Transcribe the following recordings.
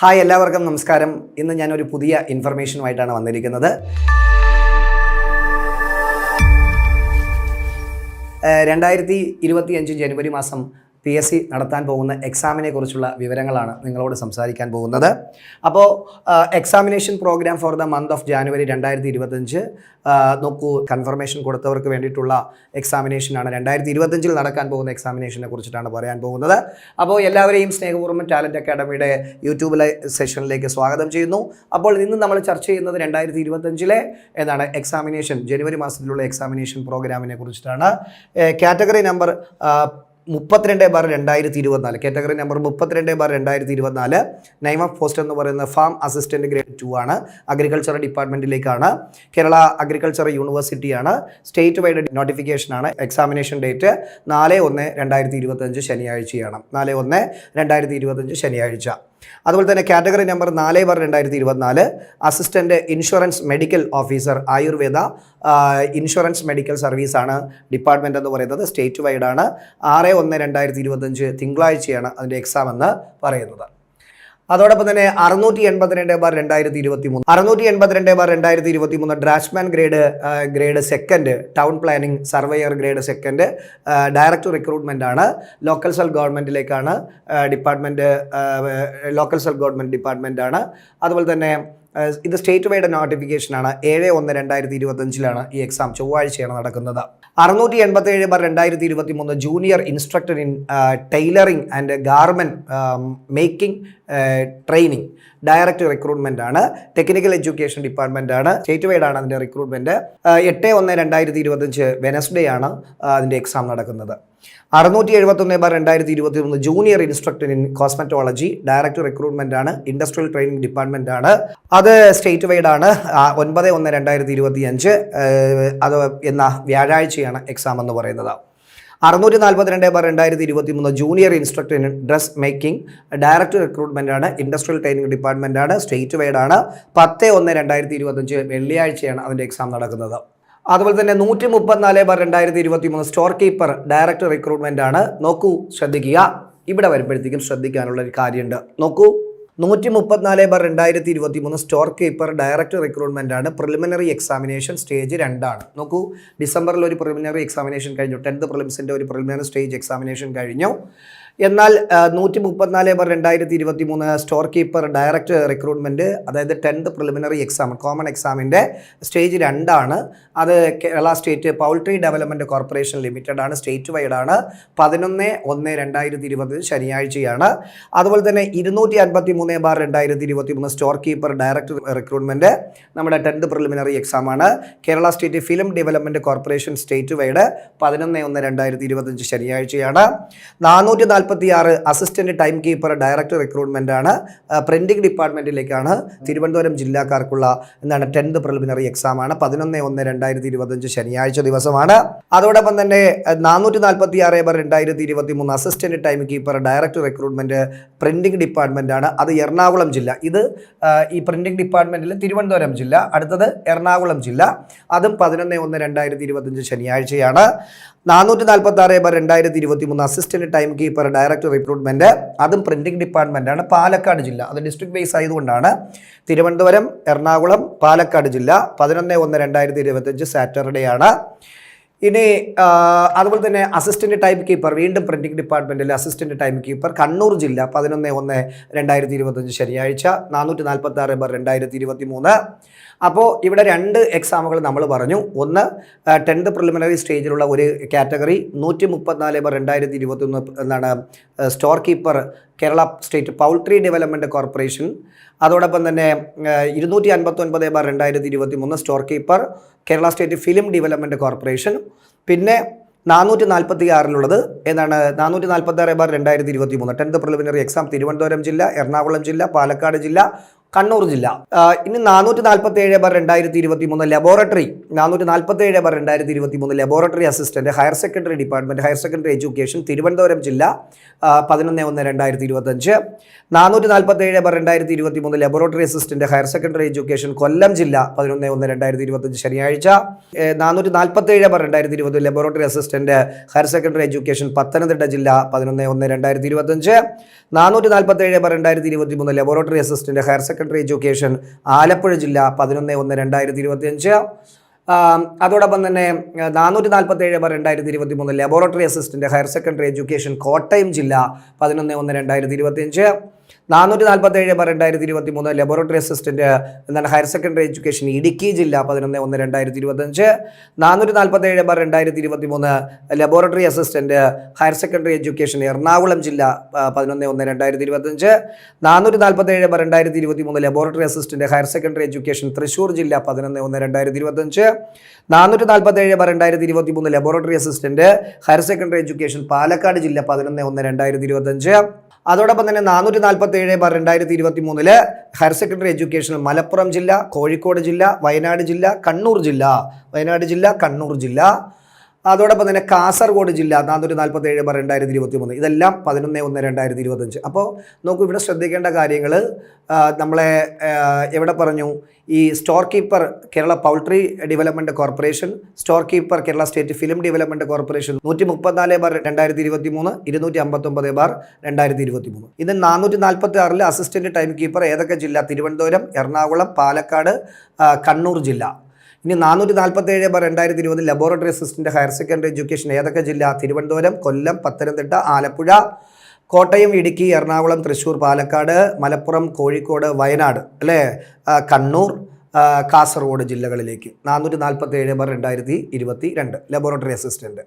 Hi എല്ലാവർക്കും നമസ്കാരം. ഇന്ന് ഞാൻ ഒരു പുതിയ ഇൻഫർമേഷനുമായിട്ടാണ് വന്നിരിക്കുന്നത്. രണ്ടായിരത്തി ഇരുപത്തിയഞ്ച് ജനുവരി മാസം പി എസ് സി നടത്താൻ പോകുന്ന എക്സാമിനെ കുറിച്ചുള്ള വിവരങ്ങളാണ് നിങ്ങളോട് സംസാരിക്കാൻ പോകുന്നത്. അപ്പോൾ examination program for the month of January രണ്ടായിരത്തി ഇരുപത്തഞ്ച് നോക്കൂ കൺഫർമേഷൻ കൊടുത്തവർക്ക് വേണ്ടിയിട്ടുള്ള എക്സാമിനേഷനാണ് രണ്ടായിരത്തി ഇരുപത്തഞ്ചിൽ നടക്കാൻ പോകുന്ന എക്സാമിനേഷനെ കുറിച്ചിട്ടാണ് പറയാൻ പോകുന്നത്. അപ്പോൾ എല്ലാവരെയും സ്നേഹപൂർവം ടാലന്റ് അക്കാഡമിയുടെ യൂട്യൂബിലെ സെഷനിലേക്ക് സ്വാഗതം ചെയ്യുന്നു. അപ്പോൾ ഇന്ന് നമ്മൾ ചർച്ച ചെയ്യുന്നത് രണ്ടായിരത്തി ഇരുപത്തഞ്ചിലെ എന്താണ് എക്സാമിനേഷൻ ജനുവരി മാസത്തിലുള്ള എക്സാമിനേഷൻ പ്രോഗ്രാമിനെ കുറിച്ചിട്ടാണ്. കാറ്റഗറി നമ്പർ മുപ്പത്തിരണ്ട് ബാർ രണ്ടായിരത്തി ഇരുപത്തിനാല് കാറ്റഗറി നമ്പർ മുപ്പത്തിരണ്ട് ബാർ രണ്ടായിരത്തി ഇരുപത്തിനാല് നൈം ഓഫ് പോസ്റ്റ് എന്ന് പറയുന്ന ഫാം അസിസ്റ്റന്റ് ഗ്രേഡ് ടു ആണ്. അഗ്രികൾച്ചർ ഡിപ്പാർട്ട്മെന്റിലേക്കാണ് കേരള അഗ്രികൾച്ചർ യൂണിവേഴ്സിറ്റിയാണ് സ്റ്റേറ്റ് വൈഡ് നോട്ടിഫിക്കേഷൻ ആണ്. എക്സാമിനേഷൻ ഡേറ്റ് നാല് ഒന്ന് രണ്ടായിരത്തി ഇരുപത്തഞ്ച് ശനിയാഴ്ചയാണ്. നാല് ഒന്ന് രണ്ടായിരത്തി ഇരുപത്തഞ്ച് ശനിയാഴ്ച. അതുപോലെ തന്നെ കാറ്റഗറി നമ്പർ നാല് ബാർ രണ്ടായിരത്തി ഇരുപത്തിനാല് assistant insurance medical officer Ayurveda insurance medical സർവീസാണ് ഡിപ്പാർട്ട്മെന്റ് എന്ന് പറയുന്നത്. സ്റ്റേറ്റ് വൈഡാണ്. ആറ് ഒന്ന് രണ്ടായിരത്തി ഇരുപത്തഞ്ച് തിങ്കളാഴ്ചയാണ് അതിന്റെ എക്സാം എന്ന് പറയുന്നത്. അതോടൊപ്പം തന്നെ അറുന്നൂറ്റി എൺപത്തിരണ്ട് ബാർ രണ്ടായിരത്തി ഇരുപത്തി മൂന്ന് അറുന്നൂറ്റി എൺപത്തിരണ്ട് ബാർ രണ്ടായിരത്തി ഇരുപത്തി മൂന്ന് draughtsman grade grade second town planning surveyor grade second director recruitment ആണ്. Local self ഗവൺമെന്റിലേക്കാണ് department local self government department ആണ്. അതുപോലെ തന്നെ ഇത് സ്റ്റേറ്റ് വൈഡ് നോട്ടിഫിക്കേഷൻ ആണ്. ഏഴ് ഒന്ന് രണ്ടായിരത്തി ഇരുപത്തഞ്ചിലാണ് ഈ എക്സാം ചൊവ്വാഴ്ചയാണ് നടക്കുന്നത്. അറുന്നൂറ്റി എൺപത്തി ഏഴ് ബാർ രണ്ടായിരത്തി ഇരുപത്തി മൂന്ന് junior instructor in tailoring and garment making training direct recruitment ആണ്. ടെക്നിക്കൽ എഡ്യൂക്കേഷൻ ഡിപ്പാർട്ട്മെന്റ് ആണ്. സ്റ്റേറ്റ് വൈഡ് ആണ് അതിന്റെ റിക്രൂട്ട്മെന്റ് എട്ട് ഒന്ന് രണ്ടായിരത്തി ഇരുപത്തഞ്ച് വെനസ്ഡേ ആണ് അതിന്റെ എക്സാം നടക്കുന്നത്. അറുന്നൂറ്റി എഴുപത്തൊന്ന് ബാർ രണ്ടായിരത്തി ഇരുപത്തി മൂന്ന് junior instructor in cosmetology direct recruitment ആണ്. ഇൻഡസ്ട്രിയൽ ട്രെയിനിങ് ഡിപ്പാർട്ട്മെന്റ് ആണ്. അത് സ്റ്റേറ്റ് വൈഡ് ആണ്. ഒൻപത് ഒന്ന് രണ്ടായിരത്തി ഇരുപത്തി അഞ്ച് അത് എന്ന വ്യാഴാഴ്ചയാണ് എക്സാം എന്ന് പറയുന്നത്. അറുന്നൂറ്റി നാൽപ്പത്തിരണ്ട് ബാർ രണ്ടായിരത്തി ഇരുപത്തി മൂന്ന് junior instructor in dress making director recruitment ആണ് ഇൻഡസ്ട്രിയൽ ട്രെയിനിങ് ഡിപ്പാർട്ട്മെന്റ് ആണ് സ്റ്റേറ്റ് വൈഡ് ആണ്. പത്ത് ഒന്ന് രണ്ടായിരത്തി ഇരുപത്തഞ്ച് വെള്ളിയാഴ്ചയാണ് അതിന്റെ എക്സാം നടക്കുന്നത്. അതുപോലെ തന്നെ നൂറ്റി മുപ്പത്തിനാല് ബാർ രണ്ടായിരത്തി ഇരുപത്തി മൂന്ന് സ്റ്റോർ കീപ്പർ ഡയറക്ടർ റിക്രൂട്ട്മെന്റ് ആണ്. നോക്കൂ ശ്രദ്ധിക്കുക. ഇവിടെ വരുമ്പോഴത്തേക്കും ശ്രദ്ധിക്കാനുള്ള ഒരു കാര്യമുണ്ട്. നോക്കൂ. നൂറ്റി മുപ്പത്തിനാല് ബാർ രണ്ടായിരത്തി ഇരുപത്തി മൂന്ന് സ്റ്റോർ കീപ്പർ ഡയറക്റ്റ് റിക്രൂട്ട്മെന്റ് ആണ്. പ്രിലിമിനറി എക്സാമിനേഷൻ സ്റ്റേജ് രണ്ടാണ്. നോക്കൂ ഡിസംബറിൽ ഒരു പ്രിലിമിനറി എക്സാമിനേഷൻ കഴിഞ്ഞു. ടെൻത്ത് പ്രിലിംസിന്റെ ഒരു പ്രിലിമിനറി സ്റ്റേജ് എക്സാമിനേഷൻ കഴിഞ്ഞു. എന്നാൽ നൂറ്റി മുപ്പത്തിനാല് ബാർ രണ്ടായിരത്തി ഇരുപത്തി മൂന്ന് സ്റ്റോർ കീപ്പർ ഡയറക്റ്റ് റിക്രൂട്ട്മെന്റ് അതായത് ടെൻത്ത് പ്രിലിമിനറി എക്സാം കോമൺ എക്സാമിന്റെ സ്റ്റേജ് രണ്ടാണ്. അത് Kerala state poultry development corporation limited ആണ് സ്റ്റേറ്റ് വൈഡ് ആണ്. പതിനൊന്ന് ഒന്ന് രണ്ടായിരത്തി ഇരുപത് ശനിയാഴ്ചയാണ്. അതുപോലെ തന്നെ ഇരുന്നൂറ്റി അൻപത്തി മൂന്ന് ബാർ രണ്ടായിരത്തി ഇരുപത്തി മൂന്ന് സ്റ്റോർ കീപ്പർ ഡയറക്റ്റ് റിക്രൂട്ട്മെന്റ് നമ്മുടെ tenth preliminary എക്സാമാണ് Kerala state film development corporation state wide പതിനൊന്ന് ഒന്ന് രണ്ടായിരത്തി ഇരുപത്തഞ്ച് ശനിയാഴ്ചയാണ്. നാനൂറ്റി നാൽപ്പത്തി ആറ് assistant time keeper director recruitment ആണ് പ്രിന്റിംഗ് ഡിപ്പാർട്ട്മെന്റിലേക്കാണ് തിരുവനന്തപുരം ജില്ലാക്കാർക്കുള്ള എന്താണ് ടെൻത്ത് പ്രിലിമിനറി എക്സാം ആണ്. പതിനൊന്ന് ഒന്ന് രണ്ടായിരത്തി ഇരുപത്തഞ്ച് ശനിയാഴ്ച ദിവസമാണ്. അതോടൊപ്പം തന്നെ നാനൂറ്റി നാൽപ്പത്തി ആറ് ബർ രണ്ടായിരത്തി ഇരുപത്തി മൂന്ന് assistant time keeper director recruitment printing department ആണ്. അത് എറണാകുളം ജില്ല. ഇത് ഈ പ്രിന്റിംഗ് ഡിപ്പാർട്ട്മെന്റിൽ തിരുവനന്തപുരം ജില്ല. അടുത്തത് എറണാകുളം ജില്ല. അതും പതിനൊന്ന് ഒന്ന് രണ്ടായിരത്തി ഇരുപത്തഞ്ച് ശനിയാഴ്ചയാണ്. നാനൂറ്റി നാൽപ്പത്തി ആറ് ബർ രണ്ടായിരത്തി ഇരുപത്തി മൂന്ന് assistant time keeper director recruitment അതും പ്രിന്റിംഗ് ഡിപ്പാർട്ട്മെന്റാണ് പാലക്കാട് ജില്ല. അത് ഡിസ്ട്രിക്ട് ബേസ് ആയതുകൊണ്ടാണ് തിരുവനന്തപുരം എറണാകുളം പാലക്കാട് ജില്ല. പതിനൊന്ന് ഒന്ന് രണ്ടായിരത്തി ഇരുപത്തഞ്ച് സാറ്റർഡേ ആണ്. ഇനി അതുപോലെ തന്നെ അസിസ്റ്റന്റ് ടൈം കീപ്പർ വീണ്ടും പ്രിന്റിംഗ് ഡിപ്പാർട്ട്മെന്റിലെ അസിസ്റ്റന്റ് ടൈം കീപ്പർ കണ്ണൂർ ജില്ല. പതിനൊന്ന് ഒന്ന് രണ്ടായിരത്തി ഇരുപത്തഞ്ച് ശനിയാഴ്ച നാനൂറ്റി നാൽപ്പത്തി ആറ് ബർ രണ്ടായിരത്തി ഇരുപത്തി മൂന്ന് അപ്പോൾ ഇവിടെ രണ്ട് എക്സാമുകൾ നമ്മൾ പറഞ്ഞു. ഒന്ന് ടെൻത്ത് പ്രിലിമിനറി സ്റ്റേജിലുള്ള ഒരു കാറ്റഗറി നൂറ്റി മുപ്പത്തിനാല് ബർ രണ്ടായിരത്തി ഇരുപത്തി ഒന്ന് എന്താണ് store keeper Kerala state poultry development corporation അതോടൊപ്പം തന്നെ ഇരുന്നൂറ്റി അൻപത്തൊൻപത് ബാർ രണ്ടായിരത്തി ഇരുപത്തി മൂന്ന് store keeper Kerala state film development corporation പിന്നെ നാനൂറ്റി നാൽപ്പത്തി ആറിലുള്ളത് എന്താണ് നാനൂറ്റി നാൽപ്പത്തി ആറ് ബാർ രണ്ടായിരത്തി ഇരുപത്തി മൂന്ന് ടെൻത്ത് പ്രിലിമിനറി എക്സാം തിരുവനന്തപുരം ജില്ല എറണാകുളം ജില്ല പാലക്കാട് ജില്ല കണ്ണൂർ ജില്ല. ഇനി നാനൂറ്റി നാൽപ്പത്തി ഏഴ് ബർ രണ്ടായിരത്തി ഇരുപത്തി മൂന്ന് ലബോറട്ടറി നാനൂറ്റി നാൽപ്പത്തി ഏഴ് ബർ രണ്ടായിരത്തി ഇരുപത്തി മൂന്ന് laboratory assistant higher secondary department higher secondary education Thiruvananthapuram ജില്ല പതിനൊന്ന് ഒന്ന് രണ്ടായിരത്തി ഇരുപത്തഞ്ച് നാനൂറ്റി നാൽപ്പത്തി ഏഴ് ബർ രണ്ടായിരത്തി ഇരുപത്തി മൂന്ന് laboratory assistant higher secondary education Kollam ജില്ല പതിനൊന്ന് ഒന്ന് രണ്ടായിരത്തി ഇരുപത്തഞ്ച് ശനിയാഴ്ച. നാനൂറ്റി നാൽപ്പത്തി ഏഴ് ബർ രണ്ടായിരത്തി ഇരുപത് laboratory assistant higher secondary education Pathanamthitta ജില്ല പതിനൊന്ന് ഒന്ന് രണ്ടായിരത്തി ഇരുപത്തഞ്ച് നാനൂറ്റി നാൽപ്പത്തി ഏഴ് ബർ രണ്ടായിരത്തി ഇരുപത്തി മൂന്ന് laboratory assistant higher secondary education Alappuzha ജില്ല പതിനൊന്ന് ഒന്ന് രണ്ടായിരത്തി ഇരുപത്തിയഞ്ച് അതോടൊപ്പം തന്നെ നാനൂറ്റി നാൽപ്പത്തി ഏഴ് രണ്ടായിരത്തി ഇരുപത്തി മൂന്ന് laboratory assistant higher secondary education Kottayam ജില്ല പതിനൊന്ന് ഒന്ന് രണ്ടായിരത്തി ഇരുപത്തിയഞ്ച് നാനൂറ്റി നാൽപ്പത്തി ഏഴ് ബർ രണ്ടായിരത്തി ഇരുപത്തി മൂന്ന് ലബോറട്ടറി അസിസ്റ്റന്റ് എന്താണ് ഹയർ സെക്കൻഡറി എഡ്യൂക്കേഷൻ ഇടുക്കി ജില്ല പതിനൊന്ന് ഒന്ന് രണ്ടായിരത്തി ഇരുപത്തഞ്ച് നാനൂറ്റി നാൽപ്പത്തി ഏഴ് ബർ രണ്ടായിരത്തി ഇരുപത്തി മൂന്ന് laboratory assistant higher secondary education Ernakulam ജില്ല പതിനൊന്ന് ഒന്ന് രണ്ടായിരത്തി ഇരുപത്തഞ്ച് നാനൂറ്റി നാൽപ്പത്തി ഏഴ് ബർ രണ്ടായിരത്തി ഇരുപത്തി മൂന്ന് laboratory assistant higher secondary education Thrissur ജില്ല പതിനൊന്ന് ഒന്ന് രണ്ടായിരത്തി ഇരുപത്തഞ്ച് നാനൂറ്റി നാൽപ്പത്തി ഏഴ് ബർ രണ്ടായിരത്തി ഇരുപത്തി മൂന്ന് laboratory assistant higher secondary education Palakkad ജില്ല പതിനൊന്ന് ഒന്ന് രണ്ടായിരത്തി ഇരുപത്തഞ്ച് അതോടൊപ്പം തന്നെ നാനൂറ്റി നാൽപ്പത്തി ഏഴ് ബാർ രണ്ടായിരത്തി ഇരുപത്തി മൂന്നിൽ ഹയർ സെക്കൻഡറി എഡ്യൂക്കേഷനിൽ മലപ്പുറം ജില്ല കോഴിക്കോട് ജില്ല വയനാട് ജില്ല കണ്ണൂർ ജില്ല. വയനാട് ജില്ല കണ്ണൂർ ജില്ല. അതോടൊപ്പം തന്നെ കാസർഗോഡ് ജില്ല നാനൂറ്റി നാൽപ്പത്തി ഏഴ് ബാർ രണ്ടായിരത്തി ഇരുപത്തി മൂന്ന് ഇതെല്ലാം പതിനൊന്ന് ഒന്ന് രണ്ടായിരത്തി ഇരുപത്തഞ്ച് അപ്പോൾ നോക്കൂ ഇവിടെ ശ്രദ്ധിക്കേണ്ട കാര്യങ്ങൾ നമ്മളെ എവിടെ പറഞ്ഞു? ഈ store keeper Kerala poultry development corporation store keeper Kerala state film development corporation നൂറ്റി മുപ്പത്തിനാല് ബാർ രണ്ടായിരത്തി ഇരുപത്തി മൂന്ന് ഇരുന്നൂറ്റി അമ്പത്തൊമ്പത് ബാർ രണ്ടായിരത്തി ഇരുപത്തി മൂന്ന് ഇത് നാനൂറ്റി നാൽപ്പത്തി ആറിൽ അസിസ്റ്റന്റ് ടൈം കീപ്പർ ഏതൊക്കെ ജില്ല? തിരുവനന്തപുരം എറണാകുളം പാലക്കാട് കണ്ണൂർ ജില്ല. ഇനി നാനൂറ്റി നാൽപ്പത്തി ഏഴ് ബാർ രണ്ടായിരത്തി ഇരുപത് laboratory assistant higher secondary education ഏതൊക്കെ ജില്ല? തിരുവനന്തപുരം കൊല്ലം പത്തനംതിട്ട ആലപ്പുഴ കോട്ടയം ഇടുക്കി എറണാകുളം തൃശ്ശൂർ പാലക്കാട് മലപ്പുറം കോഴിക്കോട് വയനാട് അല്ലേ? കണ്ണൂർ കാസർഗോഡ് ജില്ലകളിലേക്ക് നാനൂറ്റി നാൽപ്പത്തി ഏഴ് ബാർ രണ്ടായിരത്തി ഇരുപത്തി രണ്ട് ലബോറട്ടറി അസിസ്റ്റന്റ്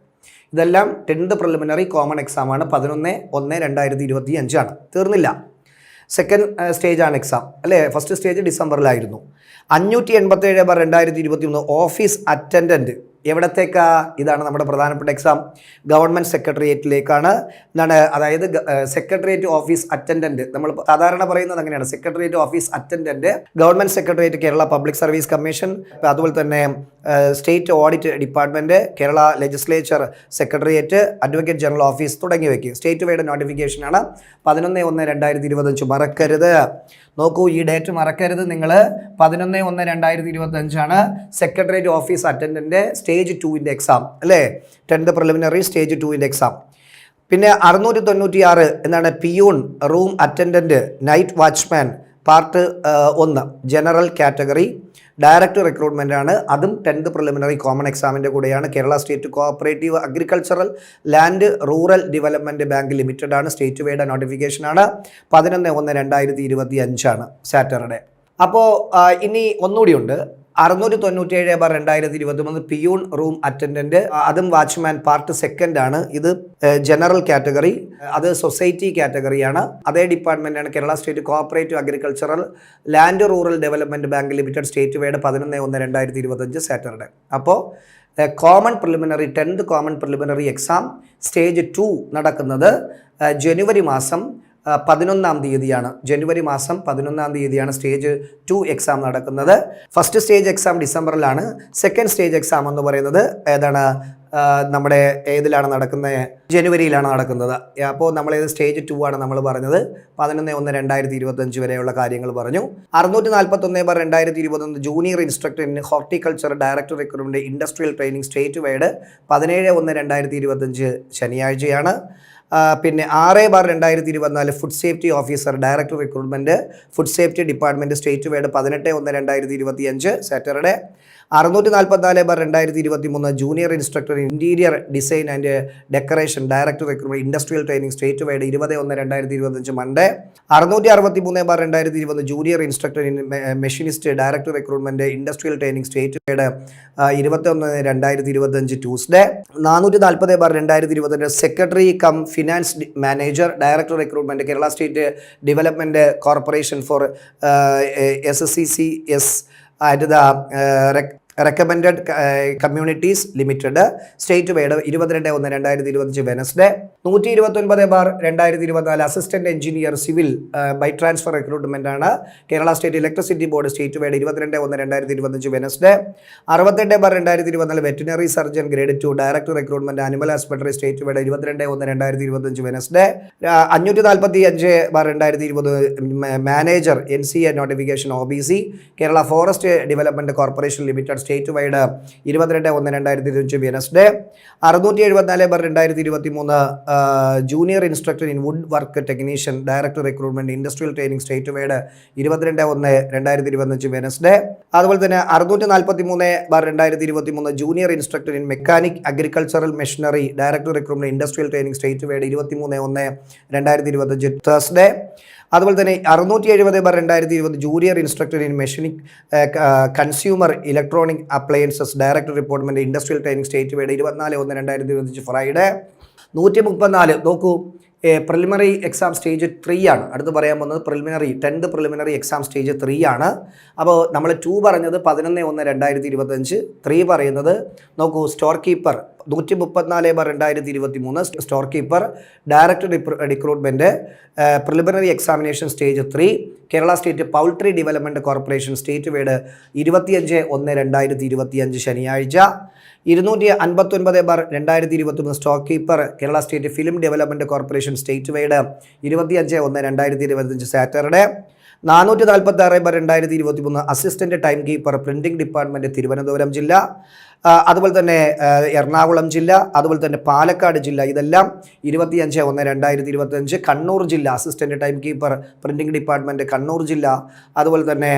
ഇതെല്ലാം ടെൻത്ത് പ്രിലിമിനറി കോമൺ എക്സാം ആണ്. പതിനൊന്ന് ഒന്ന് രണ്ടായിരത്തി ഇരുപത്തി അഞ്ചാണ് തീർന്നില്ല സെക്കൻഡ് സ്റ്റേജാണ് എക്സാം അല്ലേ? ഫസ്റ്റ് സ്റ്റേജ് ഡിസംബറിലായിരുന്നു. അഞ്ഞൂറ്റി എൺപത്തി ഏഴ് ബാർ രണ്ടായിരത്തി ഇരുപത്തി മൂന്ന് ഓഫീസ് അറ്റൻഡന്റ് എവിടത്തേക്കാ? ഇതാണ് നമ്മുടെ പ്രധാനപ്പെട്ട എക്സാം ഗവൺമെന്റ് സെക്രട്ടേറിയറ്റിലേക്കാണ് എന്താണ്? അതായത് സെക്രട്ടേറിയറ്റ് ഓഫീസ് അറ്റൻഡന്റ് നമ്മൾ സാധാരണ പറയുന്നത് അങ്ങനെയാണ്. Secretariat office attendant government secretariat Kerala public service commission അതുപോലെ തന്നെ state audit department Kerala legislature secretariat advocate general office തുടങ്ങിയവയ്ക്ക് സ്റ്റേറ്റ് വൈഡ് നോട്ടിഫിക്കേഷനാണ് പതിനൊന്ന് ഒന്ന് രണ്ടായിരത്തി ഇരുപത്തഞ്ച് മറക്കരുത്. നോക്കൂ ഈ ഡേറ്റ് മറക്കരുത് നിങ്ങൾ പതിനൊന്ന് ഒന്ന് രണ്ടായിരത്തി ഇരുപത്തഞ്ചാണ് സെക്രട്ടേറിയറ്റ് ഓഫീസ് അറ്റൻഡന്റ് സ്റ്റേജ് ടുവിന്റെ എക്സാം അല്ലേ? ടെൻത്ത് പ്രിലിമിനറി സ്റ്റേജ് ടുവിന്റെ എക്സാം പിന്നെ അറുന്നൂറ്റി തൊണ്ണൂറ്റി ആറ് എന്താണ് peon room attendant night watchman part ഒന്ന് ജനറൽ കാറ്റഗറി ഡയറക്ട് റിക്രൂട്ട്മെന്റ് ആണ്. അതും ടെൻത്ത് പ്രിലിമിനറി കോമൺ എക്സാമിന്റെ കൂടെയാണ്. Kerala state cooperative agricultural land rural development bank limited ആണ്. സ്റ്റേറ്റ് വൈഡ് നോട്ടിഫിക്കേഷൻ ആണ്. പതിനൊന്ന് ഒന്ന് രണ്ടായിരത്തി ഇരുപത്തി അഞ്ചാണ് സാറ്റർഡേ അപ്പോൾ ഇനി ഒന്നുകൂടിയുണ്ട് അറുന്നൂറ്റി തൊണ്ണൂറ്റേഴ് ബാർ രണ്ടായിരത്തി ഇരുപത്തി മൂന്ന് പിയൂൺ റൂം അറ്റൻഡന്റ് അതും വാച്ച്മാൻ പാർട്ട് സെക്കൻഡ് ആണ്. ഇത് ജനറൽ കാറ്റഗറി അത് സൊസൈറ്റി കാറ്റഗറിയാണ്. അതേ ഡിപ്പാർട്ട്മെന്റാണ് Kerala state cooperative agricultural land rural development bank limited state wide പതിനൊന്ന് ഒന്ന് രണ്ടായിരത്തി ഇരുപത്തഞ്ച് സാറ്റർഡേ അപ്പോൾ common preliminary tenth common preliminary exam stage two നടക്കുന്നത് ജനുവരി മാസം പതിനൊന്നാം തീയതിയാണ്. ജനുവരി മാസം പതിനൊന്നാം തീയതിയാണ് സ്റ്റേജ് ടു എക്സാം നടക്കുന്നത്. ഫസ്റ്റ് സ്റ്റേജ് എക്സാം ഡിസംബറിലാണ്. സെക്കൻഡ് സ്റ്റേജ് എക്സാം എന്ന് പറയുന്നത് ഏതാണ്? നമ്മുടെ ഏതിലാണ് നടക്കുന്നത് ജനുവരിയിലാണ് നടക്കുന്നത്. അപ്പോൾ നമ്മൾ ഏത് സ്റ്റേജ് ടു ആണ് നമ്മൾ പറഞ്ഞത്? പതിനൊന്ന് ഒന്ന് രണ്ടായിരത്തി ഇരുപത്തഞ്ച് വരെയുള്ള കാര്യങ്ങൾ പറഞ്ഞു. അറുന്നൂറ്റി നാൽപ്പത്തൊന്ന് ബാർ രണ്ടായിരത്തി ഇരുപത്തൊന്ന് junior instructor in horticulture director recruitment industrial training state wide പതിനേഴ് ഒന്ന് രണ്ടായിരത്തി ഇരുപത്തഞ്ച് ശനിയാഴ്ചയാണ്. പിന്നെ ആറ് ബാർ രണ്ടായിരത്തി ഇരുപത്തിനാല് food safety officer director recruitment food safety department state wide പതിനെട്ട് ഒന്ന് രണ്ടായിരത്തി ഇരുപത്തി അഞ്ച് സാറ്റർഡേ അറുന്നൂറ്റി നാൽപ്പത്തിനാല് ബാർ രണ്ടായിരത്തി ഇരുപത്തി മൂന്ന് junior instructor interior design and decoration director recruitment industrial training state wide ഇരുപത് ഒന്ന് രണ്ടായിരത്തി ഇരുപത്തഞ്ച് മൺഡേ അറുന്നൂറ്റി അറുപത്തി മൂന്ന് ബാർ രണ്ടായിരത്തി ഇരുപത് junior instructor in machinist director recruitment industrial training state wide ഇരുപത്തൊന്ന് രണ്ടായിരത്തി ഇരുപത്തഞ്ച് ട്യൂസ്ഡേ നാനൂറ്റി നാൽപ്പത് ബാർ രണ്ടായിരത്തി ഇരുപത്തിന്റെ secretary cum finance manager director recruitment Kerala state development corporation for S S C C S the recommended communities limited state wide ഇരുപത്തിരണ്ട് ഒന്ന് രണ്ടായിരത്തി ഇരുപത്തഞ്ച് വെനസ്ഡേ നൂറ്റി ഇരുപത്തൊൻപത് ബാർ രണ്ടായിരത്തി ഇരുപത്തിനാല് assistant engineer civil by transfer recruitment ആണ്. Kerala state electricity board state wide ഇരുപത്തിരണ്ട് ഒന്ന് രണ്ടായിരത്തി ഇരുപത്തഞ്ച് വെനസ്ഡേ അറുപത്തെട്ട് ബാർ രണ്ടായിരത്തി ഇരുപത്തിനാല് veterinary surgeon grade two director recruitment animal ആസ്പെറ്ററി state wide ഇരുപത്തിരണ്ട് ഒന്ന് രണ്ടായിരത്തി ഇരുപത്തഞ്ച് വെനസ്ഡേ അഞ്ഞൂറ്റി നാൽപ്പത്തി അഞ്ച് ബാർ രണ്ടായിരത്തി ഇരുപത് manager N C A notification O B C Kerala forest development corporation limited state wide ഇരുപത്തിരണ്ട് ഒന്ന് രണ്ടായിരത്തി ഇരുപത്തി വെനസ്ഡേ. അറുന്നൂറ്റി എഴുപത്തിനാല് ബർ രണ്ടായിരത്തി ഇരുപത്തി മൂന്ന് junior instructor in wood work technician director recruitment industrial training state wide ഇരുപത്തിരണ്ട് ഒന്ന് രണ്ടായിരത്തി ഇരുപത്തഞ്ച് വെനസ്ഡേ. അതുപോലെ തന്നെ അറുന്നൂറ്റി നാൽപ്പത്തി മൂന്ന് ബാർ രണ്ടായിരത്തി ഇരുപത്തി മൂന്ന് junior instructor in mechanic agricultural machinery director recruitment industrial training state wide ഇരുപത്തി മൂന്ന് ഒന്ന് രണ്ടായിരത്തി ഇരുപത്തഞ്ച് തേഴ്സ്ഡേ. അതുപോലെ തന്നെ അറുന്നൂറ്റി എഴുപത് ബാർ രണ്ടായിരത്തി ഇരുപത് junior instructor in mechanic consumer electronic appliances director recruitment industrial training state wide ഇരുപത്തിനാല് ഒന്ന് രണ്ടായിരത്തി ഇരുപത്തഞ്ച് ഫ്രൈഡേ നൂറ്റി മുപ്പത്തിനാല് നോക്കൂ പ്രിലിമിനറി എക്സാം സ്റ്റേജ് ത്രീ ആണ്. അടുത്ത് പറയാൻ പോകുന്നത് preliminary tenth preliminary exam stage three ആണ്. അപ്പോൾ നമ്മൾ ടു പറഞ്ഞത് പതിനൊന്ന് ഒന്ന് രണ്ടായിരത്തി ഇരുപത്തഞ്ച് ത്രീ പറയുന്നത് നോക്കൂ സ്റ്റോർ കീപ്പർ നൂറ്റി മുപ്പത്തിനാല് ബാർ രണ്ടായിരത്തി ഇരുപത്തി മൂന്ന് store keeper director recruitment preliminary examination stage three Kerala state poultry development corporation state wide ഇരുപത്തിയഞ്ച് ഒന്ന് രണ്ടായിരത്തി ഇരുപത്തിയഞ്ച് ശനിയാഴ്ച ഇരുന്നൂറ്റി അൻപത്തൊൻപത് ബാർ രണ്ടായിരത്തി ഇരുപത്തൊന്ന് stock keeper Kerala state film development corporation state wide ഇരുപത്തിയഞ്ച് ഒന്ന് രണ്ടായിരത്തി ഇരുപത്തഞ്ച് സാറ്റർഡേ നാനൂറ്റി നാൽപ്പത്തി ആറ് ബാർ രണ്ടായിരത്തി ഇരുപത്തി മൂന്ന് assistant time keeper printing department Thiruvananthapuram ജില്ല. അതുപോലെ തന്നെ എറണാകുളം ജില്ല അതുപോലെ തന്നെ പാലക്കാട് ജില്ല. ഇതെല്ലാം ഇരുപത്തിയഞ്ച് ഒന്ന് രണ്ടായിരത്തി ഇരുപത്തഞ്ച് കണ്ണൂർ ജില്ല. Assistant time keeper printing department Kannur ജില്ല. അതുപോലെ തന്നെ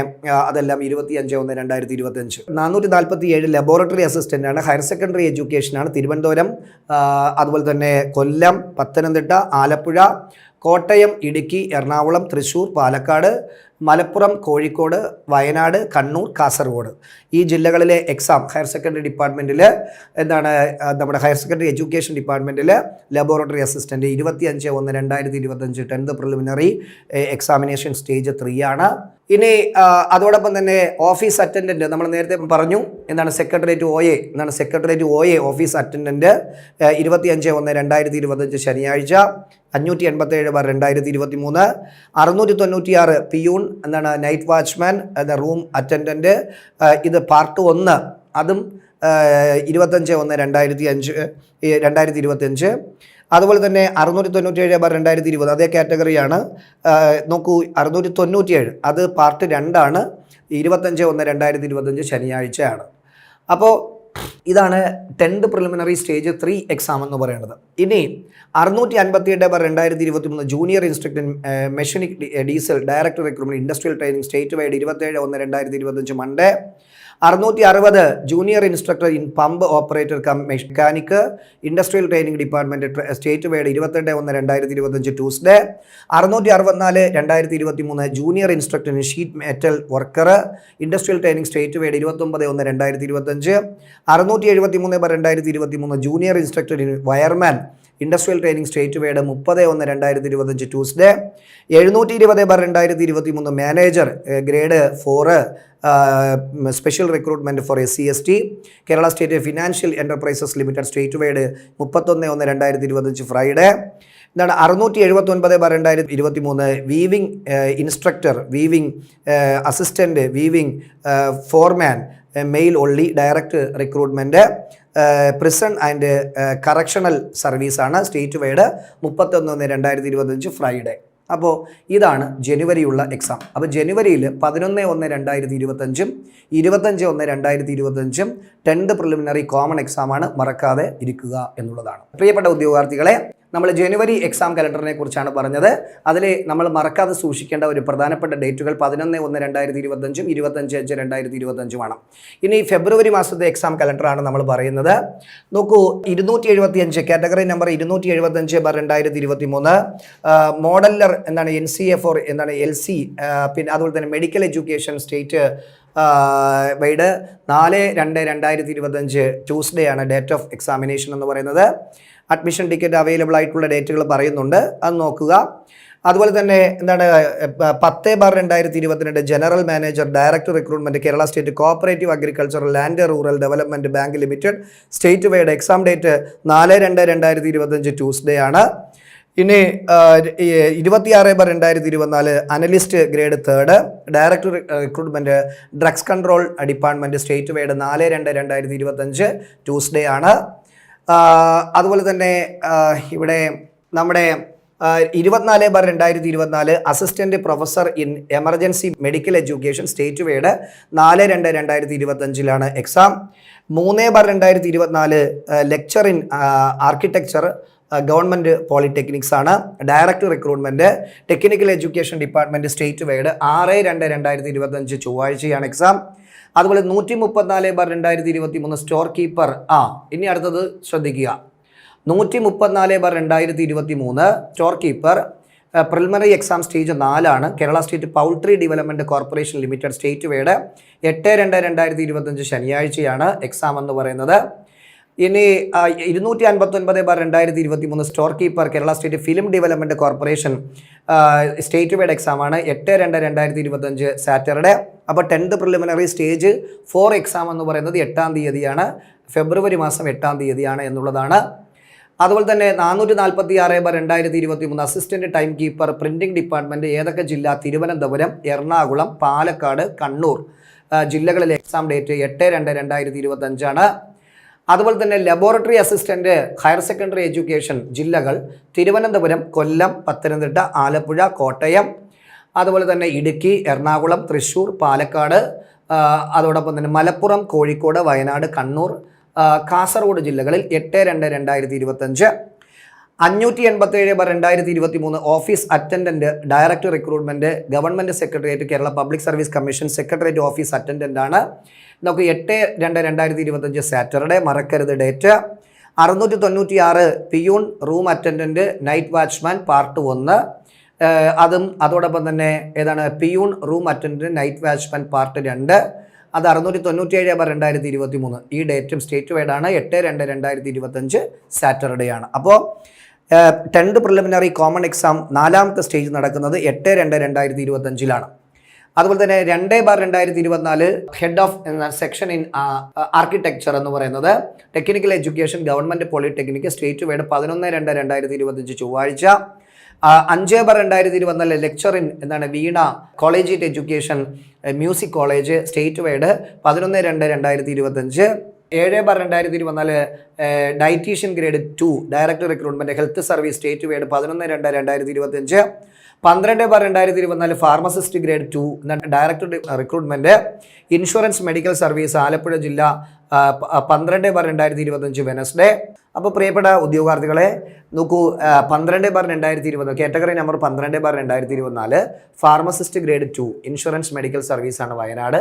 അതെല്ലാം ഇരുപത്തിയഞ്ച് ഒന്ന് രണ്ടായിരത്തി ഇരുപത്തഞ്ച് നാനൂറ്റി നാൽപ്പത്തി ഏഴ് ലബോറട്ടറി അസിസ്റ്റന്റ് ആണ് ഹയർ സെക്കൻഡറി എഡ്യൂക്കേഷനാണ് തിരുവനന്തപുരം അതുപോലെ തന്നെ കൊല്ലം പത്തനംതിട്ട ആലപ്പുഴ. കോട്ടയം ഇടുക്കി എറണാകുളം തൃശൂർ പാലക്കാട് മലപ്പുറം കോഴിക്കോട് വയനാട് കണ്ണൂർ കാസർഗോഡ്. ഈ ജില്ലകളിലെ എക്സാം ഹയർ സെക്കൻഡറി ഡിപ്പാർട്ട്മെന്റിൽ എന്താണ് നമ്മുടെ ഹയർ സെക്കൻഡറി എഡ്യൂക്കേഷൻ ഡിപ്പാർട്ട്മെന്റിൽ ലബോറട്ടറി അസിസ്റ്റന്റ് ഇരുപത്തി അഞ്ച് ഒന്ന് രണ്ടായിരത്തി ഇരുപത്തഞ്ച് tenth preliminary examination stage three ആണ്. ഇനി അതോടൊപ്പം തന്നെ ഓഫീസ് അറ്റൻഡന്റ് നമ്മൾ നേരത്തെ പറഞ്ഞു എന്താണ് സെക്രട്ടേറിയറ്റ് ഒ എ എന്താണ് secretariat O A office attendant ഇരുപത്തിയഞ്ച് ഒന്ന് രണ്ടായിരത്തി ഇരുപത്തഞ്ച് ശനിയാഴ്ച അഞ്ഞൂറ്റി എൺപത്തേഴ് ബാർ രണ്ടായിരത്തി ഇരുപത്തി മൂന്ന് അറുന്നൂറ്റി തൊണ്ണൂറ്റിയാറ് പിയൂൺ എന്താണ് നൈറ്റ് വാച്ച്മാൻ റൂം അറ്റൻഡന്റ് ഇത് പാർട്ട് ഒന്ന്. അതും ഇരുപത്തഞ്ച് ഒന്ന് രണ്ടായിരത്തി അഞ്ച് രണ്ടായിരത്തി ഇരുപത്തഞ്ച് അതുപോലെ തന്നെ അറുന്നൂറ്റി തൊണ്ണൂറ്റിയേഴ് ബാർ രണ്ടായിരത്തി ഇരുപത് അതേ കാറ്റഗറിയാണ് നോക്കൂ അറുന്നൂറ്റി തൊണ്ണൂറ്റിയേഴ് അത് പാർട്ട് രണ്ടാണ്. ഇരുപത്തഞ്ച് ഒന്ന് രണ്ടായിരത്തി ഇരുപത്തഞ്ച് ശനിയാഴ്ചയാണ്. അപ്പോൾ ഇതാണ് tenth preliminary stage three exam എന്ന് പറയുന്നത് ഇനി അറുന്നൂറ്റി അൻപത്തി എട്ട് ബാർ രണ്ടായിരത്തി ഇരുപത്തി മൂന്ന് junior instructor mechanic diesel director recruitment industrial training state wide ഇരുപത്തേഴ് ഒന്ന് രണ്ടായിരത്തി ഇരുപത്തഞ്ച് മൺഡേ അറുന്നൂറ്റി അറുപത് junior instructor in pump operator cum mechanic industrial training department state wide ഇരുപത്തെട്ട് ഒന്ന് രണ്ടായിരത്തി ഇരുപത്തഞ്ച് ട്യൂസ്ഡേ അറുന്നൂറ്റി അറുപത്തിനാല് രണ്ടായിരത്തി ഇരുപത്തി മൂന്ന് junior instructor in sheet metal worker industrial training state wide ഇരുപത്തൊമ്പത് ഒന്ന് രണ്ടായിരത്തി ഇരുപത്തഞ്ച് അറുന്നൂറ്റി എഴുപത്തി മൂന്ന് രണ്ടായിരത്തി ഇരുപത്തി മൂന്ന് junior instructor in wireman industrial training state wide മുപ്പത് ഒന്ന് രണ്ടായിരത്തി ഇരുപത്തഞ്ച് ട്യൂസ്ഡേ എഴുന്നൂറ്റി ഇരുപത് ബാർ രണ്ടായിരത്തി ഇരുപത്തി മൂന്ന് manager grade four special recruitment for S C S T Kerala state financial enterprises limited state wide മുപ്പത്തൊന്ന് ഒന്ന് രണ്ടായിരത്തി ഇരുപത്തഞ്ച് ഫ്രൈഡേ എന്താണ് അറുന്നൂറ്റി എഴുപത്തൊൻപത് ബാർ രണ്ടായിരത്തി ഇരുപത്തി മൂന്ന് weaving instructor weaving assistant weaving foreman male only direct recruitment prison and correctional സർവീസാണ് സ്റ്റേറ്റ് വൈഡ് മുപ്പത്തൊന്ന് രണ്ടായിരത്തി ഇരുപത്തഞ്ച് ഫ്രൈഡേ അപ്പോൾ ഇതാണ് ജനുവരിയുള്ള എക്സാം അപ്പോൾ ജനുവരിയിൽ പതിനൊന്ന് ഒന്ന് രണ്ടായിരത്തി ഇരുപത്തഞ്ചും ഇരുപത്തഞ്ച് ഒന്ന് രണ്ടായിരത്തി ഇരുപത്തഞ്ചും ടെൻത്ത് പ്രിലിമിനറി കോമൺ എക്സാമാണ് മറക്കാതെ ഇരിക്കുക എന്നുള്ളതാണ്. പ്രിയപ്പെട്ട ഉദ്യോഗാർത്ഥികളെ നമ്മൾ ജനുവരി എക്സാം കലണ്ടറിനെ കുറിച്ചാണ് പറഞ്ഞത്. അതിൽ നമ്മൾ മറക്കാതെ സൂക്ഷിക്കേണ്ട ഒരു പ്രധാനപ്പെട്ട ഡേറ്റുകൾ പതിനൊന്ന് ഒന്ന് രണ്ടായിരത്തി ഇരുപത്തഞ്ചും ഇരുപത്തഞ്ച് അഞ്ച് രണ്ടായിരത്തി ഇരുപത്തഞ്ചുമാണ് ഇനി ഫെബ്രുവരി മാസത്തെ എക്സാം കലണ്ടറാണ് നമ്മൾ പറയുന്നത്. നോക്കൂ ഇരുന്നൂറ്റി എഴുപത്തി അഞ്ച് കാറ്റഗറി നമ്പർ ഇരുന്നൂറ്റി എഴുപത്തി അഞ്ച് ബാർ രണ്ടായിരത്തി ഇരുപത്തി മൂന്ന് മോഡലർ എന്താണ് എൻ സി എ ഫോർ എന്താണ് എൽ സി പിന്നെ അതുപോലെ തന്നെ മെഡിക്കൽ എഡ്യൂക്കേഷൻ സ്റ്റേറ്റ് വൈഡ് നാല് രണ്ട് രണ്ടായിരത്തി ഇരുപത്തഞ്ച് ട്യൂസ്ഡേ ആണ് ഡേറ്റ് ഓഫ് എക്സാമിനേഷൻ എന്ന് പറയുന്നത്. അഡ്മിഷൻ ടിക്കറ്റ് അവൈലബിൾ ആയിട്ടുള്ള ഡേറ്റുകൾ പറയുന്നുണ്ട്. അത് നോക്കുക. അതുപോലെ തന്നെ എന്താണ് പത്ത് ബാർ രണ്ടായിരത്തി ഇരുപത്തിരണ്ട് general manager director recruitment Kerala state cooperative agriculture land rural development bank limited state wide exam date നാല് രണ്ട് രണ്ടായിരത്തി ഇരുപത്തഞ്ച് ട്യൂസ്ഡേ ആണ്. ഇനി ഇരുപത്തിയാറ് ബാർ രണ്ടായിരത്തി ഇരുപത്തിനാല് analyst grade third director recruitment drugs control department state wide നാല് രണ്ട് രണ്ടായിരത്തി ഇരുപത്തഞ്ച് ട്യൂസ്ഡേ ആണ്. അതുപോലെ തന്നെ ഇവിടെ നമ്മുടെ ഇരുപത്തിനാല് ബാർ രണ്ടായിരത്തി ഇരുപത്തിനാല് assistant professor in emergency medical education state wide നാല് രണ്ട് രണ്ടായിരത്തി ഇരുപത്തഞ്ചിലാണ് എക്സാം. മൂന്ന് ബാർ രണ്ടായിരത്തി ഇരുപത്തിനാല് lecture in architecture government polytechnics ആണ്. Director recruitment technical education department state wide ആറ് രണ്ട് രണ്ടായിരത്തി ഇരുപത്തഞ്ച് ചൊവ്വാഴ്ചയാണ് എക്സാം. അതുപോലെ നൂറ്റി മുപ്പത്തിനാല് ബാർ രണ്ടായിരത്തി ഇരുപത്തി മൂന്ന് സ്റ്റോർ കീപ്പർ ആ. ഇനി അടുത്തത് ശ്രദ്ധിക്കുക. നൂറ്റി മുപ്പത്തിനാല് ബാർ രണ്ടായിരത്തി ഇരുപത്തി മൂന്ന് store keeper preliminary exam stage നാലാണ്. Kerala state poultry development corporation limited state wide എട്ട് രണ്ട് രണ്ടായിരത്തി ഇരുപത്തഞ്ച് ശനിയാഴ്ചയാണ് എക്സാം എന്ന് പറയുന്നത്. ഇനി ഇരുന്നൂറ്റി അൻപത്തൊൻപത് ബാർ രണ്ടായിരത്തി ഇരുപത്തി മൂന്ന് store keeper Kerala state film development corporation state wide എക്സാമാണ് എട്ട് രണ്ട് രണ്ടായിരത്തി ഇരുപത്തഞ്ച് സാറ്റർഡേ. അപ്പോൾ tenth preliminary stage four exam എന്ന് പറയുന്നത് എട്ടാം തീയതിയാണ്. ഫെബ്രുവരി മാസം എട്ടാം തീയതിയാണ് എന്നുള്ളതാണ്. അതുപോലെ തന്നെ നാനൂറ്റി നാൽപ്പത്തി ആറ് ബാർ രണ്ടായിരത്തി ഇരുപത്തി മൂന്ന് assistant time keeper printing department ഏതൊക്കെ ജില്ല? തിരുവനന്തപുരം എറണാകുളം പാലക്കാട് കണ്ണൂർ. ജില്ലകളിലെ എക്സാം ഡേറ്റ് എട്ട് രണ്ട് രണ്ടായിരത്തി ഇരുപത്തഞ്ചാണ് അതുപോലെ തന്നെ laboratory assistant higher secondary education ജില്ലകൾ തിരുവനന്തപുരം കൊല്ലം പത്തനംതിട്ട ആലപ്പുഴ കോട്ടയം അതുപോലെ തന്നെ ഇടുക്കി എറണാകുളം തൃശ്ശൂർ പാലക്കാട് അതോടൊപ്പം തന്നെ മലപ്പുറം കോഴിക്കോട് വയനാട് കണ്ണൂർ കാസർഗോഡ് ജില്ലകളിൽ എട്ട് രണ്ട് രണ്ടായിരത്തി ഇരുപത്തഞ്ച് അഞ്ഞൂറ്റി എൺപത്തേഴ് ബർ രണ്ടായിരത്തി ഇരുപത്തി മൂന്ന് office attendant director recruitment government secretariat Kerala public service commission secretariat office attendant ആണ്. നമുക്ക് എട്ട് രണ്ട് രണ്ടായിരത്തി ഇരുപത്തഞ്ച് സാറ്റർഡേ മറക്കരുത് ഡേറ്റ്. അറുന്നൂറ്റി തൊണ്ണൂറ്റി ആറ് peon room attendant night watchman part ഒന്ന്. അതും അതോടൊപ്പം തന്നെ ഏതാണ് peon room attendant night watchman part രണ്ട്. അത് അറുന്നൂറ്റി തൊണ്ണൂറ്റി ഏഴ് രണ്ടായിരത്തി ഇരുപത്തി മൂന്ന് ഈ ഡേറ്റും സ്റ്റേറ്റ് വൈഡാണ് എട്ട് രണ്ട് രണ്ടായിരത്തി ഇരുപത്തഞ്ച് സാറ്റർഡേ ആണ്. അപ്പോൾ ടെൻത്ത് പ്രിലിമിനറി കോമൺ എക്സാം നാലാമത്തെ സ്റ്റേജ് നടക്കുന്നത് എട്ട് രണ്ട് രണ്ടായിരത്തി ഇരുപത്തഞ്ചിലാണ്. അതുപോലെ തന്നെ രണ്ട് ബാർ രണ്ടായിരത്തി ഇരുപത്തിനാല് head of section in architecture എന്ന് പറയുന്നത്. Technical education government polytechnic state wide പതിനൊന്ന് രണ്ട് രണ്ടായിരത്തി ഇരുപത്തഞ്ച് ചൊവ്വാഴ്ച അഞ്ച് ബാർ രണ്ടായിരത്തി ഇരുപത്തിനാല് ലെക്ചർ ഇൻ എന്താണ് veena collegiate education music college state wide പതിനൊന്ന് രണ്ട് രണ്ടായിരത്തി ഇരുപത്തഞ്ച് ഏഴ് ബാർ രണ്ടായിരത്തി ഇരുപത്തിനാല് dietitian grade two director recruitment health service state wide പതിനൊന്ന് രണ്ട് രണ്ടായിരത്തി ഇരുപത്തഞ്ച് പന്ത്രണ്ട് ബാർ രണ്ടായിരത്തി ഇരുപത്തിനാല് pharmacist grade two director recruitment insurance medical service Alappuzha ജില്ല പന്ത്രണ്ട് ബാർ രണ്ടായിരത്തി ഇരുപത്തഞ്ച് വെനസ്ഡേ അപ്പോൾ പ്രിയപ്പെട്ട ഉദ്യോഗാർത്ഥികളെ നോക്കൂ പന്ത്രണ്ട് ബാർ രണ്ടായിരത്തി ഇരുപത് കാറ്റഗറി നമ്പർ പന്ത്രണ്ട് ബാർ രണ്ടായിരത്തി ഇരുപത്തിനാല് pharmacist grade two insurance medical സർവീസാണ് വയനാട്.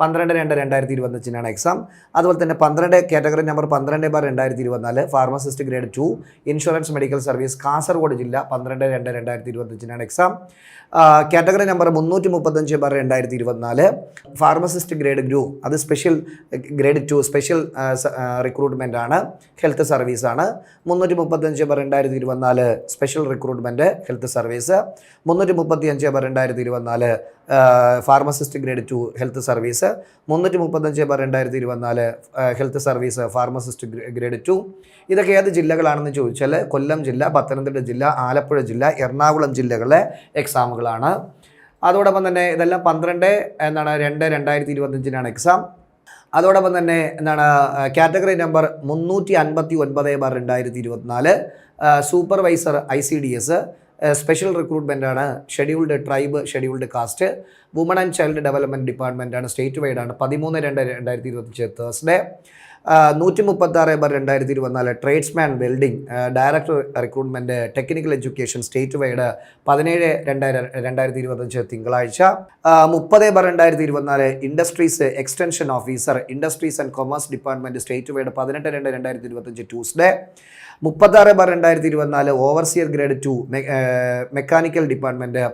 പന്ത്രണ്ട് രണ്ട് രണ്ടായിരത്തി ഇരുപത്തഞ്ചിനാണ് എക്സാം. അതുപോലെ തന്നെ പന്ത്രണ്ട് കാറ്റഗറി നമ്പർ പന്ത്രണ്ട് ബാർ രണ്ടായിരത്തി ഇരുപത്തിനാല് pharmacist grade two insurance medical service Kasaragod ജില്ല പന്ത്രണ്ട് രണ്ട് രണ്ടായിരത്തി ഇരുപത്തഞ്ചിനാണ് എക്സാം. കാറ്റഗറി നമ്പർ മുന്നൂറ്റി മുപ്പത്തഞ്ച് ബാർ രണ്ടായിരത്തി ഇരുപത്തിനാല് ഫാർമസിസ്റ്റ് ഗ്രേഡ് ഗ്രൂ അത് special grade two special recruitment ആണ് ഹെൽത്ത് സർവീസ് ആണ് മുന്നൂറ്റി മുപ്പത്തഞ്ച് ബാർ രണ്ടായിരത്തി ഇരുപത്തിനാല് സ്പെഷ്യൽ റിക്രൂട്ട്മെന്റ് ഹെൽത്ത് സർവീസ് മുന്നൂറ്റി മുപ്പത്തി അഞ്ച് ബാർ രണ്ടായിരത്തി ഇരുപത്തിനാല് pharmacist grade two health service മുന്നൂറ്റി മുപ്പത്തഞ്ച് ബാർ രണ്ടായിരത്തി ഇരുപത്തിനാല് health service pharmacist grade two ഇതൊക്കെ ഏത് ജില്ലകളാണെന്ന് ചോദിച്ചാൽ കൊല്ലം ജില്ല പത്തനംതിട്ട ജില്ല ആലപ്പുഴ ജില്ല എറണാകുളം ജില്ലകളിലെ എക്സാമുകളാണ് അതോടൊപ്പം തന്നെ ഇതെല്ലാം പന്ത്രണ്ട് എന്താണ് രണ്ട് രണ്ടായിരത്തി ഇരുപത്തഞ്ചിനാണ് എക്സാം അതോടൊപ്പം തന്നെ എന്താണ് കാറ്റഗറി നമ്പർ മുന്നൂറ്റി അൻപത്തി ഒൻപത് ബാർ രണ്ടായിരത്തി ഇരുപത്തിനാല് supervisor I C D S special recruitment ആണ് scheduled tribe scheduled caste woman and child development ഡിപ്പാർട്ട്മെന്റാണ് state വൈഡാണ് പതിമൂന്ന് രണ്ട് രണ്ടായിരത്തി ഇരുപത്തഞ്ച് തേഴ്സ്ഡേ. നൂറ്റി മുപ്പത്തി ആറ് ബാർ രണ്ടായിരത്തി ഇരുപത്തിനാല് tradesman welding director recruitment technical education state wide പതിനേഴ് രണ്ടായിരം രണ്ടായിരത്തി ഇരുപത്തഞ്ച് തിങ്കളാഴ്ച മുപ്പത് ബാർ രണ്ടായിരത്തി ഇരുപത്തിനാല് industries extension officer industries and commerce department state wide പതിനെട്ട് രണ്ട് രണ്ടായിരത്തി ഇരുപത്തഞ്ച് ട്യൂസ്ഡേ മുപ്പത്താറ് ബാർ രണ്ടായിരത്തി ഇരുപത്തിനാല് overseer grade two mechanical department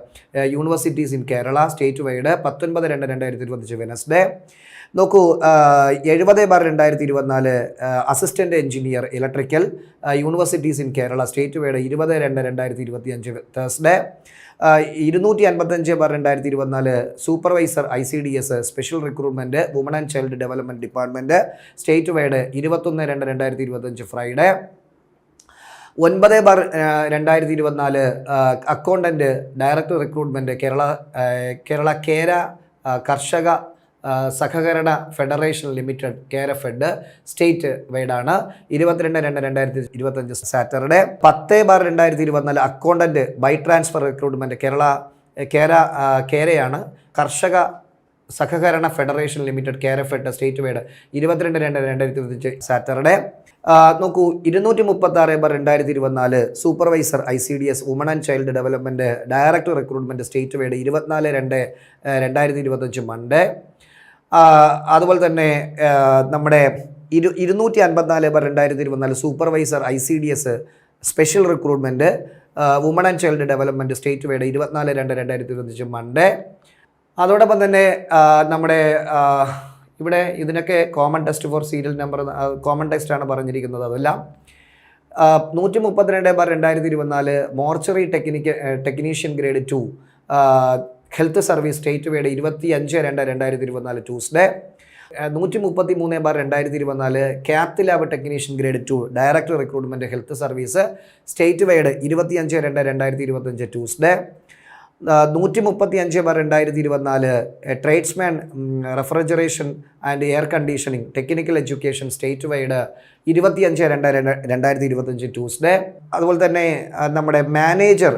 universities in Kerala state wide പത്തൊൻപത് രണ്ട് രണ്ടായിരത്തി ഇരുപത്തഞ്ച് വെനസ്ഡേ നോക്കൂ എഴുപത് ബാർ രണ്ടായിരത്തി ഇരുപത്തി ഇരുപത്തിനാല് assistant engineer electrical universities in Kerala state wide ഇരുപത് രണ്ട് രണ്ടായിരത്തി ഇരുപത്തി അഞ്ച് തേഴ്സ്ഡേ ഇരുന്നൂറ്റി അൻപത്തഞ്ച് ബാർ രണ്ടായിരത്തി ഇരുപത്തിനാല് supervisor I C D S special recruitment woman and child development department state wide ഇരുപത്തൊന്ന് രണ്ട് രണ്ടായിരത്തി ഇരുപത്തഞ്ച് ഫ്രൈഡേ ഒൻപത് ബാർ രണ്ടായിരത്തി ഇരുപത്തിനാല് accountant director recruitment Kerala Kerala Kera Karshaka Sahakarana federation limited Kerafed state വൈഡാണ് ഇരുപത്തിരണ്ട് രണ്ട് രണ്ടായിരത്തി ഇരുപത്തഞ്ച് സാറ്റർഡേ പത്ത് ബാർ രണ്ടായിരത്തി ഇരുപത്തിനാല് accountant by transfer recruitment Kerala Kera കേരയാണ്. Karshaka Sahakarana federation limited Kerafed state wide ഇരുപത്തിരണ്ട് രണ്ട് രണ്ടായിരത്തി ഇരുപത്തഞ്ച് സാറ്റർഡേ. നോക്കൂ ഇരുന്നൂറ്റി മുപ്പത്തി ആറ് ബാർ രണ്ടായിരത്തി ഇരുപത്തിനാല് supervisor I C D S woman and child development director recruitment state wide ഇരുപത്തിനാല് രണ്ട് രണ്ടായിരത്തി ഇരുപത്തഞ്ച് മൺഡേ. അതുപോലെ തന്നെ നമ്മുടെ ഇരു ഇരുന്നൂറ്റി അൻപത്തിനാല് ബാർ രണ്ടായിരത്തി ഇരുപത്തിനാല് supervisor I C D S special recruitment woman and child development state wide ഇരുപത്തിനാല് രണ്ട് രണ്ടായിരത്തി ഇരുപത്തഞ്ച് മൺഡേ. അതോടൊപ്പം തന്നെ നമ്മുടെ ഇവിടെ ഇതിനൊക്കെ common test four serial number common test ആണ് പറഞ്ഞിരിക്കുന്നത് അതെല്ലാം. നൂറ്റി മുപ്പത്തിരണ്ട് ബാർ രണ്ടായിരത്തി ഇരുപത്തിനാല് mortuary technique technician grade two health service state wide ഇരുപത്തി അഞ്ച് രണ്ട് രണ്ടായിരത്തി ഇരുപത്തിനാല് ട്യൂസ്ഡേ. നൂറ്റി മുപ്പത്തി മൂന്ന് ബാർ രണ്ടായിരത്തി ഇരുപത്തിനാല്. Kept lab technician grade two. Director recruitment health service state wide ഇരുപത്തി അഞ്ച് രണ്ട് രണ്ടായിരത്തി ഇരുപത്തഞ്ച് ട്യൂസ്ഡേ. നൂറ്റി മുപ്പത്തി അഞ്ച് ബാർ രണ്ടായിരത്തി ഇരുപത്തിനാല് tradesman refrigeration and air conditioning technical education state wide ഇരുപത്തി അഞ്ച് രണ്ട് രണ്ട് രണ്ടായിരത്തി ഇരുപത്തഞ്ച് ട്യൂസ്ഡേ അതുപോലെ തന്നെ നമ്മുടെ മാനേജർ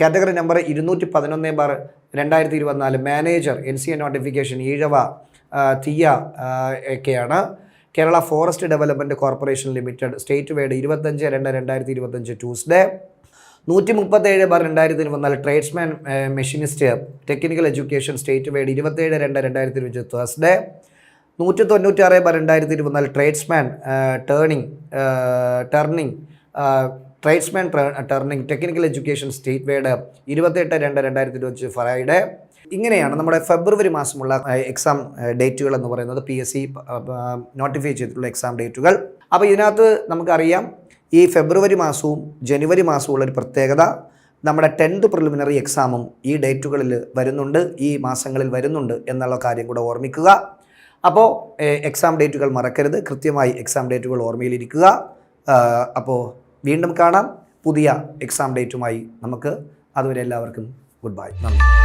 കാറ്റഗറി നമ്പർ ഇരുന്നൂറ്റി പതിനൊന്ന് ബാർ രണ്ടായിരത്തി ഇരുപത്തിനാല് manager N C A notification Ezhava Thiyya ഒക്കെയാണ്. Kerala forest development corporation limited state wide ഇരുപത്തഞ്ച് രണ്ട് രണ്ടായിരത്തി ഇരുപത്തഞ്ച് ട്യൂസ്ഡേ നൂറ്റി മുപ്പത്തേഴ് ബാർ രണ്ടായിരത്തി ഇരുപത്തിനാല് tradesman machinist technical education state wide ഇരുപത്തേഴ് രണ്ട് രണ്ടായിരത്തി ഇരുപത്തി തേഴ്സ്ഡേ നൂറ്റി തൊണ്ണൂറ്റാറ് ബാർ രണ്ടായിരത്തി ഇരുപത്തിനാല് tradesman turning turning tradesman turning technical education state wide ഇരുപത്തെട്ട് രണ്ട് രണ്ടായിരത്തി ഇരുപത്തി ഫ്രൈഡേ ഇങ്ങനെയാണ് നമ്മുടെ ഫെബ്രുവരി മാസമുള്ള എക്സാം ഡേറ്റുകൾ എന്ന് പറയുന്നത്. പി എസ് സി നോട്ടിഫൈ ചെയ്തിട്ടുള്ള എക്സാം ഡേറ്റുകൾ അപ്പോൾ ഇതിനകത്ത് നമുക്കറിയാം ഈ ഫെബ്രുവരി മാസവും ജനുവരി മാസവും ഉള്ളൊരു പ്രത്യേകത നമ്മുടെ ടെൻത്ത് പ്രിലിമിനറി എക്സാമും ഈ ഡേറ്റുകളിൽ വരുന്നുണ്ട് ഈ മാസങ്ങളിൽ വരുന്നുണ്ട് എന്നുള്ള കാര്യം കൂടെ ഓർമ്മിക്കുക. അപ്പോൾ എക്സാം ഡേറ്റുകൾ മറക്കരുത് കൃത്യമായി എക്സാം ഡേറ്റുകൾ ഓർമ്മയിലിരിക്കുക. അപ്പോൾ വീണ്ടും കാണാം. പുതിയ എക്സാം ഡേറ്റുമായി നമുക്ക് അതുവരെ എല്ലാവർക്കും ഗുഡ് ബൈ. നന്ദി.